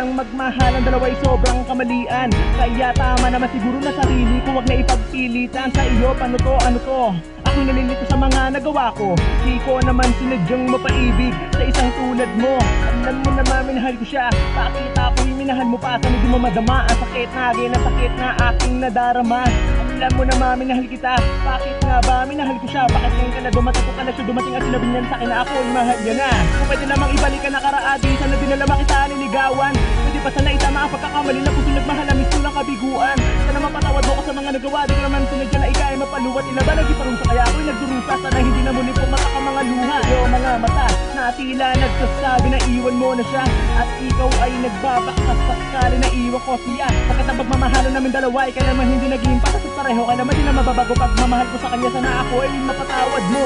pagmamahalan dalawa'y sobrang kamalian. Kaya tama naman siguro na sarili ko Huwag na ipagpilitan sa iyo. Paano to, ano to? Ako'y nalilito sa mga nagawa ko. Di ko naman sinadyang mapaibig Sa isang tulad mo. Alam mo naman minahal ko siya. Bakit ako'y minahal mo pa Sana di mo madama Ang sakit na na sakit na aking nadarama. Alam mo naman minahal kita. Bakit nga ba? Minahal ko siya. Bakit ngayon ka na dumating? Ko ka na siya Dumating at sinabi niyan sa akin na ako'y mahal niya na. Kung pwede namang ibalik ka na karaagi Sana di na lamang kita niligawan pa sana itama ang pagkakamali na puso nagmahal na misto lang kabiguan. Sana mapatawad mo ko sa mga nagawa Di ko naman sinadya na ikay mapaluwat. Ilaban nagkiparusa kaya ako'y nagdurusa? Sana hindi na muli po mata ka mga luha. Yo mga mata na tila nagsasabi na iwan mo na siya. At ikaw ay nagbabaktas sakali na iwan ko siya. Pagkat ang pagmamahalan namin dalawa ay kailanman hindi naging patas at pareho Kailanman di na mababago pagmamahal ko sa kanya. Sana ako ay mapatawad mo